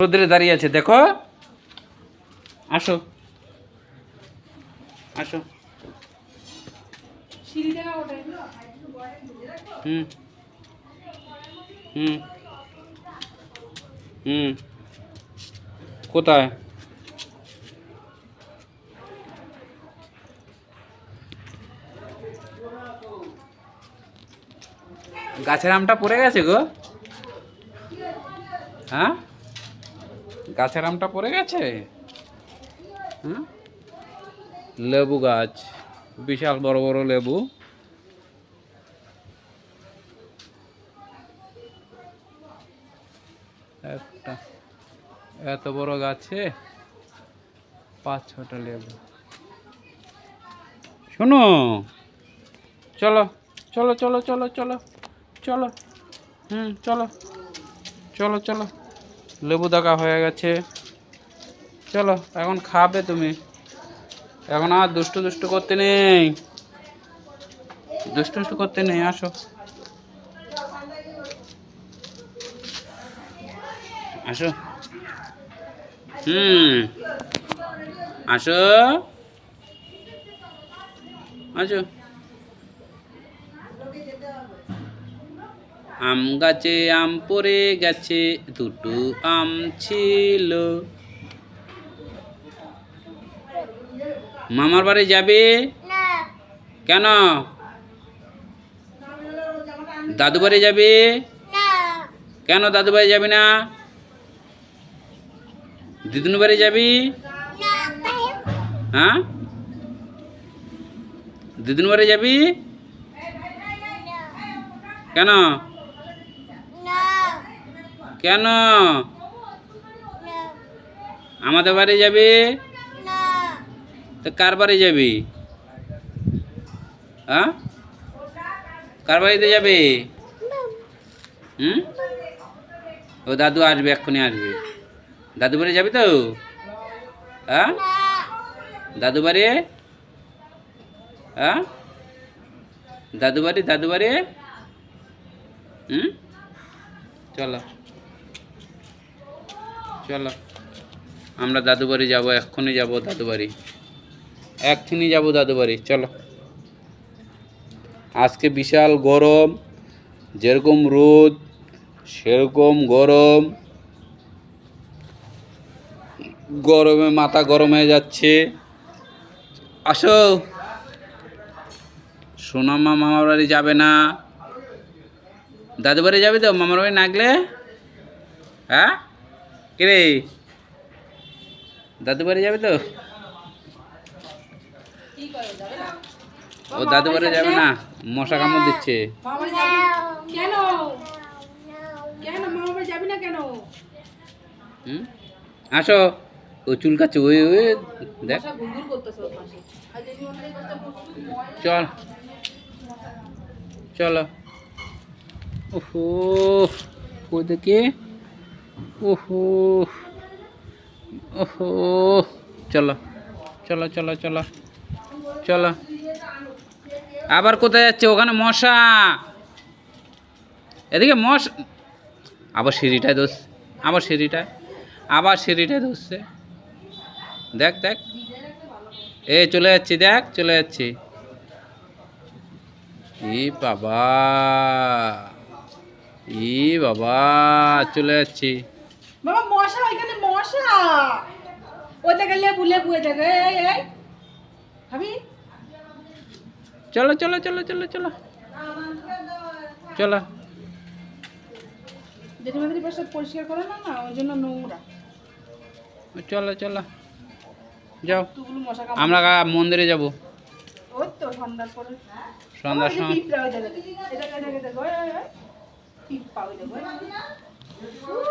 রোদ্রে দাঁড়িয়ে আছে, দেখো। আসো। আসো। হুম। হুম। হুম। কোথায়? গাছের আমটা পড়ে গেছে গো। হ্যাঁ? গাছের আমটা পড়ে গেছে? হ্যাঁ? লেবু গাছ, বিশাল বড় বড় লেবু। একটা, এত বড় গাছে পাঁচ ছটা লেবু। শোনো, চলো চলো চলো চলো চলো চলো হুম, চলো চলো চলো। লেবু দেখা হয়ে গেছে। চলো, এখন খাবে তুমি। এখন আর দুষ্টু দুষ্টু করতে নেই। দুষ্টু দুষ্টু করতে নেই, আসো। আসো। হুম। আসো। আসো। আম গাছে আম পড়ে গেছে দুটো আম ছিল। মামার বাড়ি যাবে? কেন? দাদু বাড়ি যাবে? কেন দাদু বাড়ি যাবি না? দিদুন বাড়ি যাবি? হ্যাঁ? দিদুন বাড়ি যাবি? কেন? কেন? আমাদের বাড়ি যাবি? তো কার বাড়ি যাবি? হ্যাঁ? কার বাড়িতে যাবি? হুম? ও দাদু আসবে এক্ষুনি আসবে। দাদু বাড়ি যাবি তো? হ্যাঁ? দাদু বাড়ি? হ্যাঁ? দাদু বাড়ি দাদু বাড়ি? হুম? চলো। চলো আমরা দাদু বাড়ি যাব, এক্ষুনি যাব দাদু বাড়ি এক্ষুনি যাব দাদু বাড়ি চলো। আজকে বিশাল গরম, যেরকম রোদ, সেরকম গরম। গরমে মাথা গরম হয়ে যাচ্ছে। আসো। সোনামা মামার বাড়ি যাবে না। দাদু বাড়ি যাবি তো? মামার বাড়ি নাগলে হ্যাঁ? কিরে? দাদু বাড়ি যাবে তো? ও দাদু বাড়ি যাবে না? মশা কামড় দিচ্ছে। কেন? কেন? মামা যাবি না কেন? হুম? আসো। ও চুল চুলকাচ্ছে ওই ওই দেখ। চল। চলো। ওহো দেখে ওহো। চলো চলো চলো চলো চলো। আবার কোথায় যাচ্ছে ওখানে মশা? এদিকে মশ আবার সিঁড়িটায় দোষ আবার সিঁড়িটায় আবার সিঁড়িটায় ধরছে। দেখ দেখ। এ, চলে যাচ্ছি, দেখ, চলে যাচ্ছি। বাবা। বাবা চলে যাচ্ছি। বাবা মশা ওইখানে মশা। ওই দেখে লেবু লেবু ওই দেখে এই এই ভাবি? চলো চলো চলো চলো চলো। চলো। জেঠিমাদের পাশে পরিষ্কার করে না না ওই জন্য নোংরা। চলো চলো। যাও। আমরা মন্দিরে যাব। সন্ধ্যার পরে। সন্ধ্যার সময়। পিঁপড়া ওই